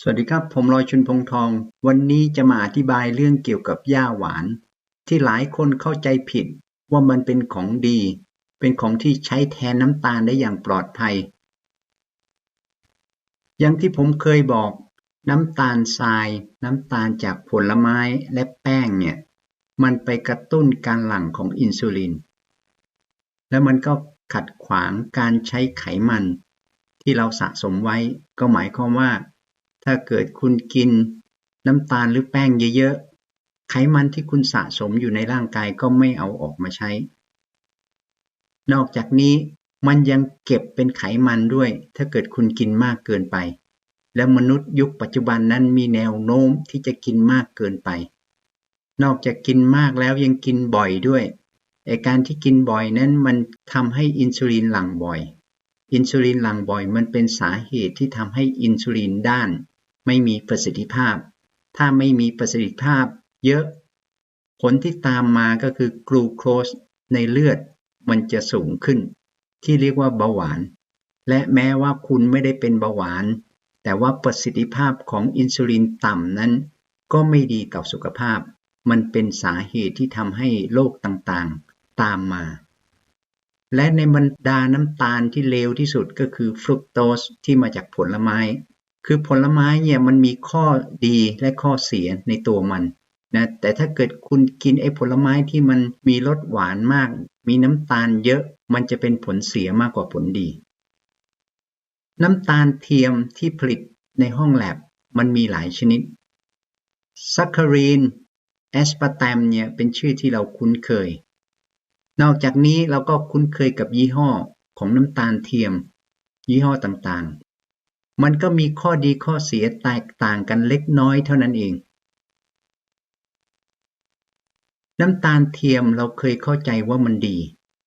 สวัสดีครับ ผมลอยชุนพงทอง วันนี้จะมาอธิบายเรื่องเกี่ยวกับหญ้าหวาน ที่หลายคนเข้าใจผิดว่ามันเป็นของดี เป็นของที่ใช้แทนน้ำตาลได้อย่างปลอดภัย อย่างที่ผมเคยบอก น้ำตาลทราย น้ำตาลจากผลไม้และแป้งเนี่ย มันไปกระตุ้นการหลั่งของอินซูลิน แล้วมันก็ขัดขวางการใช้ไขมัน ที่เราสะสมไว้ก็หมายความว่า ถ้าเกิดคุณกินน้ำตาลหรือแป้งเยอะๆ ไขมันที่คุณสะสมอยู่ในร่างกายก็ไม่เอาออกมาใช้ นอกจากนี้มันยังเก็บเป็นไขมันด้วย ถ้าเกิดคุณกินมากเกินไป และมนุษย์ยุคปัจจุบันนั้นมีแนวโน้มที่จะกินมากเกินไป นอกจากกินมากแล้วยังกินบ่อยด้วยไอการที่กินบ่อยนั้นมันทำให้อินซูลินหลั่งบ่อย อินซูลินหลั่งบ่อย มันเป็นสาเหตุที่ทำให้อินซูลินด้าน ไม่มีประสิทธิภาพ ถ้าไม่มีประสิทธิภาพเยอะ ผลที่ตามมาก็คือกลูโคสในเลือดมันจะสูงขึ้น ที่เรียกว่าเบาหวาน และแม้ว่าคุณไม่ได้เป็นเบาหวาน แต่ว่าประสิทธิภาพของอินซูลินต่ำนั้น ก็ไม่ดีต่อสุขภาพ มันเป็นสาเหตุที่ทำให้โรคต่างๆ ตามมา และในบรรดาน้ำตาลที่เลวที่สุดก็คือฟรุกโตสที่มาจากผลไม้ คือผลไม้เนี่ยมันมีข้อดีและข้อเสียในตัวมันนะแต่ถ้าเกิดคุณกินไอ้ผลไม้ที่มันมีรสหวานมาก มีน้ำตาลเยอะมันจะเป็นผลเสียมากกว่าผลดี น้ำตาลเทียมที่ผลิตในห้องแลบมันมีหลายชนิดซัคคารีนแอสปาร์ตมเนี่ยเป็นชื่อที่เราคุ้นเคย นอกจากนี้เราก็คุ้นเคยกับยี่ห้อของน้ำตาลเทียม ยี่ห้อต่าง มันก็มีข้อดีข้อเสียแตกต่างกันเล็กน้อยเท่านั้นเอง น้ำตาลเทียมเราเคยเข้าใจว่ามันดี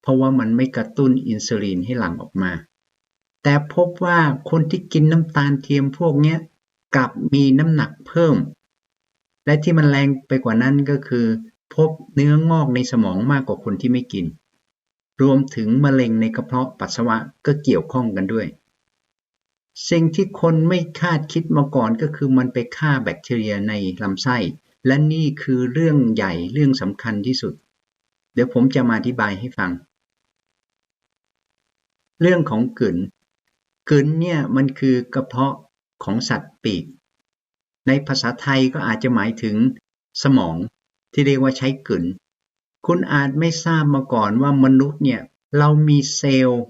เพราะว่ามันไม่กระตุ้นอินซูลินให้หลั่งออกมา แต่พบว่าคนที่กินน้ำตาลเทียมพวกนี้กลับมีน้ำหนักเพิ่ม และที่มันแรงไปกว่านั้นก็คือ พบเนื้องอกในสมองมากกว่าคนที่ไม่กิน รวมถึงมะเร็งในกระเพาะปัสสาวะก็เกี่ยวข้องกันด้วย สิ่งที่คนไม่คาดคิดมาก่อนก็คือมันไปฆ่าแบคทีเรียในลำไส้ และนี่คือเรื่องใหญ่เรื่องสำคัญที่สุด เดี๋ยวผมจะมาอธิบายให้ฟัง เรื่องของกลืนกลืนเนี่ยมันคือกระเพาะของสัตว์ปีก ในภาษาไทยก็อาจจะหมายถึงสมองที่เรียกว่าใช้กลืนคุณอาจไม่ทราบมาก่อนว่ามนุษย์เนี่ยเรามีเซลล์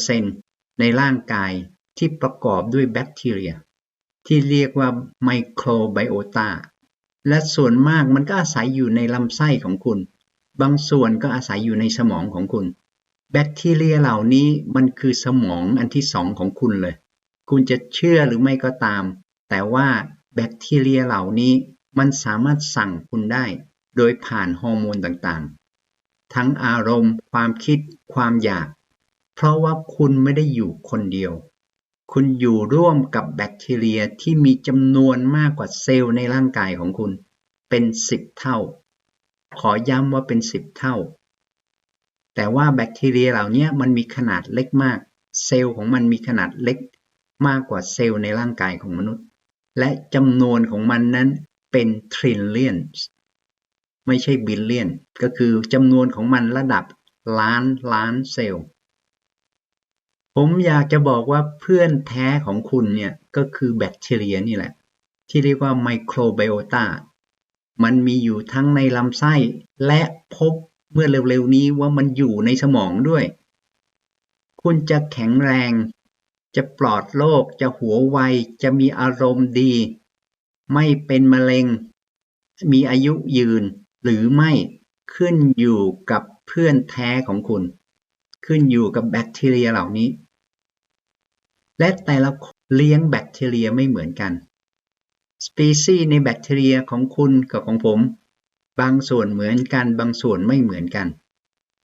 90%ในร่างกาย ที่ประกอบด้วยแบคทีเรีย ที่เรียกว่าไมโครไบโอตาและส่วนมากมันก็อาศัยอยู่ในลำไส้ของคุณ บางส่วนก็อาศัยอยู่ในสมองของคุณ แบคทีเรียเหล่านี้มันคือสมองอันที่สองของคุณเลย คุณจะเชื่อหรือไม่ก็ตาม แต่ว่าแบคทีเรียเหล่านี้มันสามารถสั่งคุณได้ โดยผ่านฮอร์โมนต่างๆ ทั้งอารมณ์ ความคิด ความอยาก เพราะว่าคุณไม่ได้อยู่คนเดียว คุณอยู่ร่วมกับแบคทีเรียที่มีจำนวนมากกว่าเซลล์ในร่างกายของคุณ เป็นสิบเท่า ขอย้ำว่าเป็นสิบเท่า แต่ว่าแบคทีเรียเหล่านี้มันมีขนาดเล็กมาก เซลล์ของมันมีขนาดเล็กมากกว่าเซลล์ในร่างกายของมนุษย์ และจำนวนของมันนั้นเป็น trillions ไม่ใช่ billion ก็คือจำนวนของมันระดับล้านล้านเซลล์ ผมอยากจะบอกว่าเพื่อนแท้ของคุณเนี่ยก็คือแบคทีเรียนี่แหละ ที่เรียกว่าไมโครไบโอตา มันมีอยู่ทั้งในลำไส้ และพบเมื่อเร็วๆนี้ว่ามันอยู่ในสมองด้วย คุณจะแข็งแรง จะปลอดโรคจะหัวไว จะมีอารมณ์ดี ไม่เป็นมะเร็ง มีอายุยืนหรือไม่ขึ้นอยู่กับเพื่อนแท้ของคุณ ขึ้นอยู่กับแบคทีเรียเหล่านี้ และแต่ละเลี้ยงแบคทีเรียไม่เหมือนกันสปีซีในแบคทีเรียของคุณกับของผม บางส่วนเหมือนกันบางส่วนไม่เหมือนกัน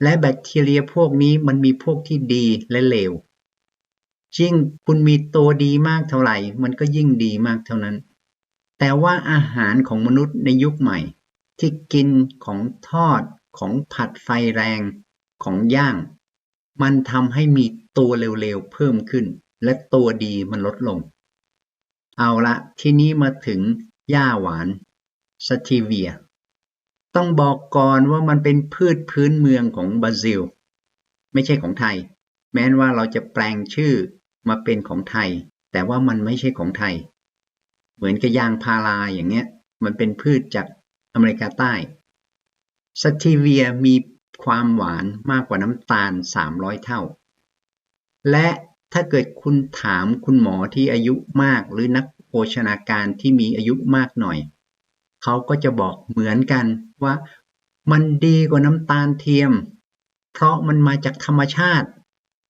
และแบคทีเรียพวกนี้มันมีพวกที่ดีและเลวยิ่งคุณมีตัวดีมากเท่าไหร่ มันก็ยิ่งดีมากเท่านั้น แต่ว่าอาหารของมนุษย์ในยุคใหม่ ที่กินของทอดของผัดไฟแรงของย่าง มันทำให้มีตัวเร็วๆเพิ่มขึ้น และตัวดีมันลดลง เอาละทีนี้มาถึงหญ้าหวานสตีเวีย ต้องบอกก่อนว่ามันเป็นพืชพื้นเมืองของบราซิล ไม่ใช่ของไทย แม้ว่าเราจะแปลงชื่อมาเป็นของไทย แต่ว่ามันไม่ใช่ของไทย เหมือนกับยางพาราอย่างเงี้ย มันเป็นพืชจากอเมริกาใต้สตีเวียมี ความหวานมากกว่าน้ำตาล 300 เท่า และถ้าเกิดคุณถามคุณหมอที่อายุมากหรือนักโภชนาการที่มีอายุมากหน่อย เขาก็จะบอกเหมือนกันว่ามันดีกว่าน้ำตาลเทียม เพราะมันมาจากธรรมชาติ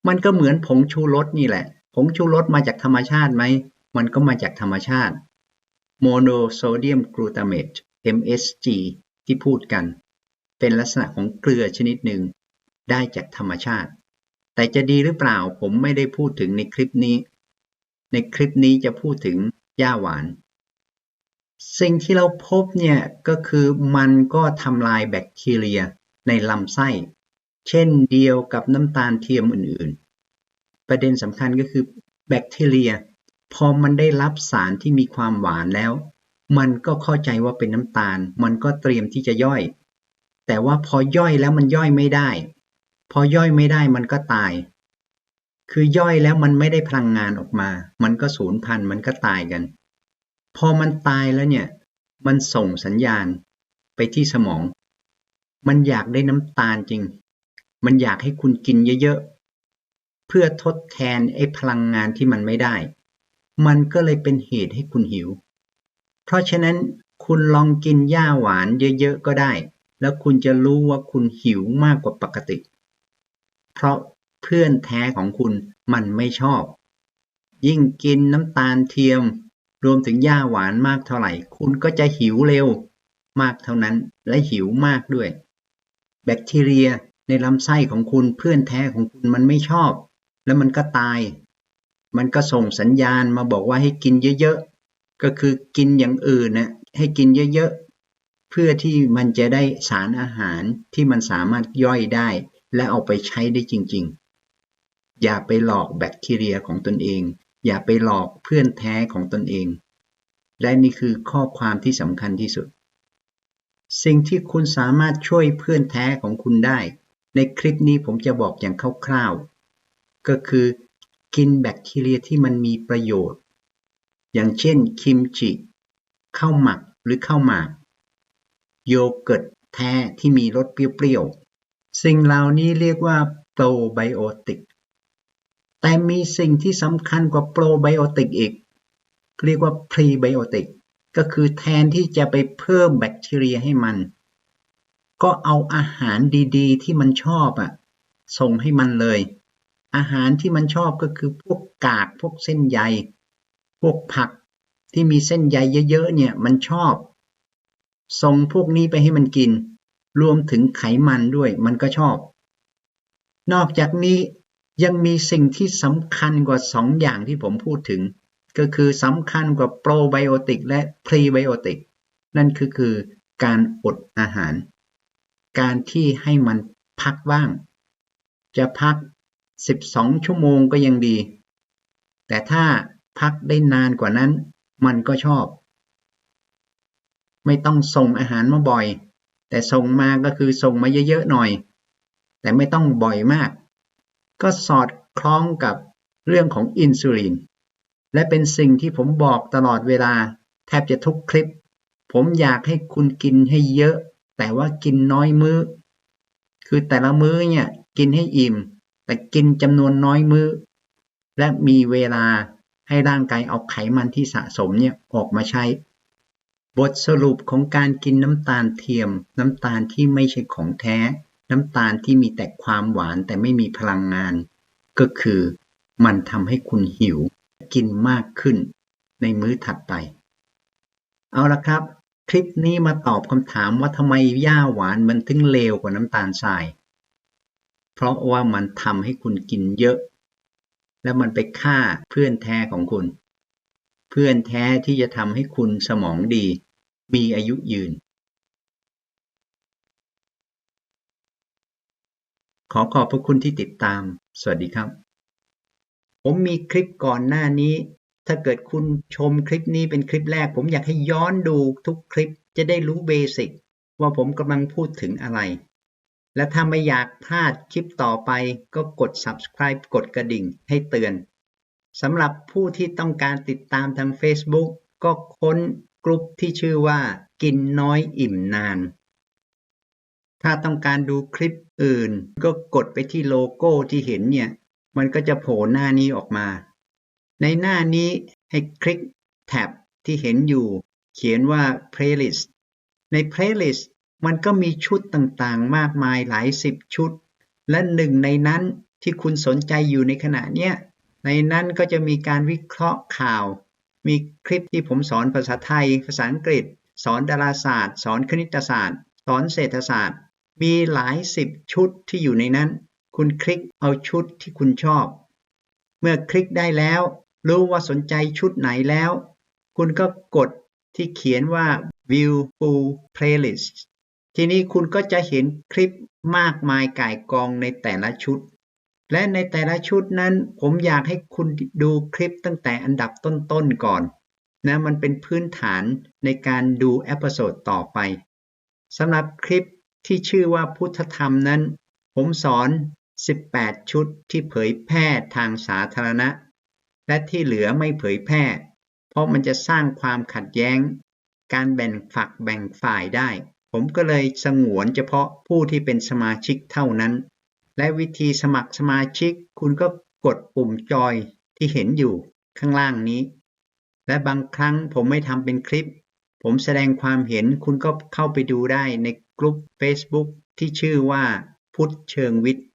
มันก็เหมือนผงชูรสนี่แหละ ผงชูรสมาจากธรรมชาติไหม มันก็มาจากธรรมชาติ monosodium glutamate MSG ที่พูดกัน เป็นลักษณะของเกลือชนิดหนึ่ง ได้จากธรรมชาติ แต่จะดีหรือเปล่าผมไม่ได้พูดถึงในคลิปนี้ ในคลิปนี้จะพูดถึงหญ้าหวาน สิ่งที่เราพบเนี่ยก็คือมันก็ทำลายแบคทีเรียในลำไส้ เช่นเดียวกับน้ำตาลเทียมอื่นๆ ประเด็นสำคัญก็คือแบคทีเรีย พอมันได้รับสารที่มีความหวานแล้ว มันก็เข้าใจว่าเป็นน้ำตาล มันก็เตรียมที่จะย่อย แต่ว่าพอย่อยแล้วมันย่อยไม่ได้ พอย่อยไม่ได้มันก็ตาย คือย่อยแล้วมันไม่ได้พลังงานออกมา มันก็สูญพันธุ์มันก็ตายกัน พอมันตายแล้วเนี่ย มันส่งสัญญาณไปที่สมอง มันอยากได้น้ำตาลจริง มันอยากให้คุณกินเยอะๆ เพื่อทดแทนไอ้พลังงานที่มันไม่ได้ มันก็เลยเป็นเหตุให้คุณหิว เพราะฉะนั้นคุณลองกินหญ้าหวานเยอะๆก็ได้ แล้วคุณจะรู้ว่าคุณหิวมากกว่าปกติ เพราะเพื่อนแท้ของคุณมันไม่ชอบ ยิ่งกินน้ำตาลเทียม รวมถึงหญ้าหวานมากเท่าไหร่ คุณก็จะหิวเร็ว มากเท่านั้นและหิวมากด้วย แบคทีเรียในลำไส้ของคุณเพื่อนแท้ของคุณมันไม่ชอบ แล้วมันก็ตาย มันก็ส่งสัญญาณมาบอกว่าให้กินเยอะๆ ก็คือกินอย่างอื่นนะให้กินเยอะๆ พื่อที่มันจะได้สารอาหารที่มันสามารถย่อยได้ และเอาไปใช้ได้จริง ๆ อย่าไปหลอกแบคทีเรียของตนเอง อย่าไปหลอกเพื่อนแท้ของตนเอง และนี่คือข้อความที่สำคัญที่สุด สิ่งที่คุณสามารถช่วยเพื่อนแท้ของคุณได้ ในคลิปนี้ผมจะบอกอย่างคร่าวๆ ก็คือกินแบคทีเรียที่มันมีประโยชน์ อย่างเช่นคิมจิข้าวหมักหรือข้าวหมาก โยเกิร์ตแท้ที่มีรสเปรี้ยวๆ สิ่งเหล่านี้เรียกว่าโปรไบโอติก แต่มีสิ่งที่สำคัญกว่าโปรไบโอติกอีก เรียกว่าพรีไบโอติก ก็คือแทนที่จะไปเพิ่มแบคทีเรียให้มัน ก็เอาอาหารดีๆ ที่มันชอบอะส่งให้มันเลย อาหารที่มันชอบก็คือพวกกากพวกเส้นใย พวกผักที่มีเส้นใยเยอะๆเนี่ยมันชอบ ส่งพวกนี้ไปให้มันกิน รวมถึงไขมันด้วย มันก็ชอบ นอกจากนี้ยังมีสิ่งที่สำคัญกว่าสองอย่างที่ผมพูดถึง ก็คือสำคัญกว่าโปรไบโอติกและพรีไบโอติก นั่นคือคือการอดอาหาร การที่ให้มันพักบ้าง จะพัก 12 ชั่วโมงก็ยังดี แต่ถ้าพักได้นานกว่านั้น มันก็ชอบ ไม่ต้องส่งอาหารมาบ่อย แต่ส่งมาก็คือส่งมาเยอะๆหน่อย แต่ไม่ต้องบ่อยมาก ก็สอดคล้องกับเรื่องของอินซูลินและเป็นสิ่งที่ผมบอกตลอดเวลา แทบจะทุกคลิป ผมอยากให้คุณกินให้เยอะ แต่ว่ากินน้อยมือ้อ คือแต่ละมื้อเนี่ยกินให้อิ่ม แต่กินจำนวนน้อยมื้อ และมีเวลาให้ร่างกายเอาไขมันที่สะสมเนี่ยออกมาใช้ บทสรุปของการกินน้ำตาลเทียม น้ำตาลที่ไม่ใช่ของแท้ น้ำตาลที่มีแต่ความหวานแต่ไม่มีพลังงาน ก็คือมันทำให้คุณหิว กินมากขึ้น ในมื้อถัดไป เอาละครับ คลิปนี้มาตอบคำถามว่าทำไมหญ้าหวานมันถึงเลวกว่าน้ำตาลทราย เพราะว่ามันทำให้คุณกินเยอะ แล้วมันไปฆ่าเพื่อนแท้ของคุณ เพื่อนแท้ที่จะทำให้คุณสมองดี มีอายุยืนขอขอบพระคุณที่ติดตาม สวัสดีครับ ผมมีคลิปก่อนหน้านี้ ถ้าเกิดคุณชมคลิปนี้เป็นคลิปแรก ผมอยากให้ย้อนดูทุกคลิปจะได้รู้เบสิกว่าผมกำลังพูดถึงอะไร และถ้าไม่อยากพลาดคลิปต่อไปก็กด subscribe กดกระดิ่งให้เตือน สำหรับผู้ที่ต้องการติดตามทาง Facebook ก็ค้น กลุ่มที่ชื่อว่า กินน้อยอิ่มนาน ถ้าต้องการดูคลิปอื่น ก็กดไปที่โลโก้ที่เห็นเนี่ย มันก็จะโผล่หน้านี้ออกมา ในหน้านี้ให้คลิกแท็บที่เห็นอยู่ เขียนว่า playlist ใน playlist มันก็มีชุดต่างๆ มากมายหลายสิบชุด และหนึ่งในนั้นที่คุณสนใจอยู่ในขณะเนี้ยในนั้นก็จะมีการวิเคราะห์ข่าว มีคลิปที่ผมสอนภาษาไทย ภาษาอังกฤษ สอนดาราศาสตร์ สอนคณิตศาสตร์ สอนเศรษฐศาสตร์ มีหลายสิบชุดที่อยู่ในนั้น คุณคลิกเอาชุดที่คุณชอบ เมื่อคลิกได้แล้ว รู้ว่าสนใจชุดไหนแล้ว คุณก็กดที่เขียนว่า view full playlist ทีนี้คุณก็จะเห็นคลิปมากมายก่ายกองในแต่ละชุด และในแต่ละชุดนั้น ผมอยากให้คุณดูคลิปตั้งแต่อันดับต้นๆก่อนนะมันเป็นพื้นฐานในการดูเอพิโซดต่อไปสำหรับคลิปที่ชื่อว่าพุทธธรรมนั้น ผมสอน 18 ชุดที่เผยแพร่ทางสาธารณะ และที่เหลือไม่เผยแพร่ เพราะมันจะสร้างความขัดแย้ง การแบ่งฝักแบ่งฝ่ายได้ ผมก็เลยสงวนเฉพาะผู้ที่เป็นสมาชิกเท่านั้น และวิธีสมัครสมาชิก คุณก็กดปุ่มจอยที่เห็นอยู่ข้างล่างนี้ และบางครั้งผมไม่ทำเป็นคลิป ผมแสดงความเห็นคุณก็เข้าไปดูได้ในกลุ่ม Facebook ที่ชื่อว่าพุทธเชิงวิทย์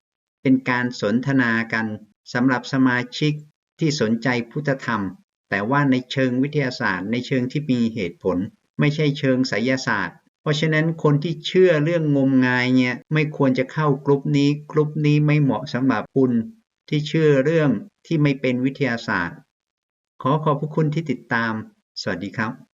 เป็นการสนทนากันสำหรับสมาชิกที่สนใจพุทธธรรม แต่ว่าในเชิงวิทยาศาสตร์ ในเชิงที่มีเหตุผล ไม่ใช่เชิงไสยศาสตร์ เพราะฉะนั้นคนที่เชื่อเรื่องงมงายเนี่ยไม่ควรจะเข้ากลุ่มนี้กลุ่มนี้ไม่เหมาะสำหรับคุณที่เชื่อเรื่องที่ไม่เป็นวิทยาศาสตร์ ขอขอบพระคุณที่ติดตาม สวัสดีครับ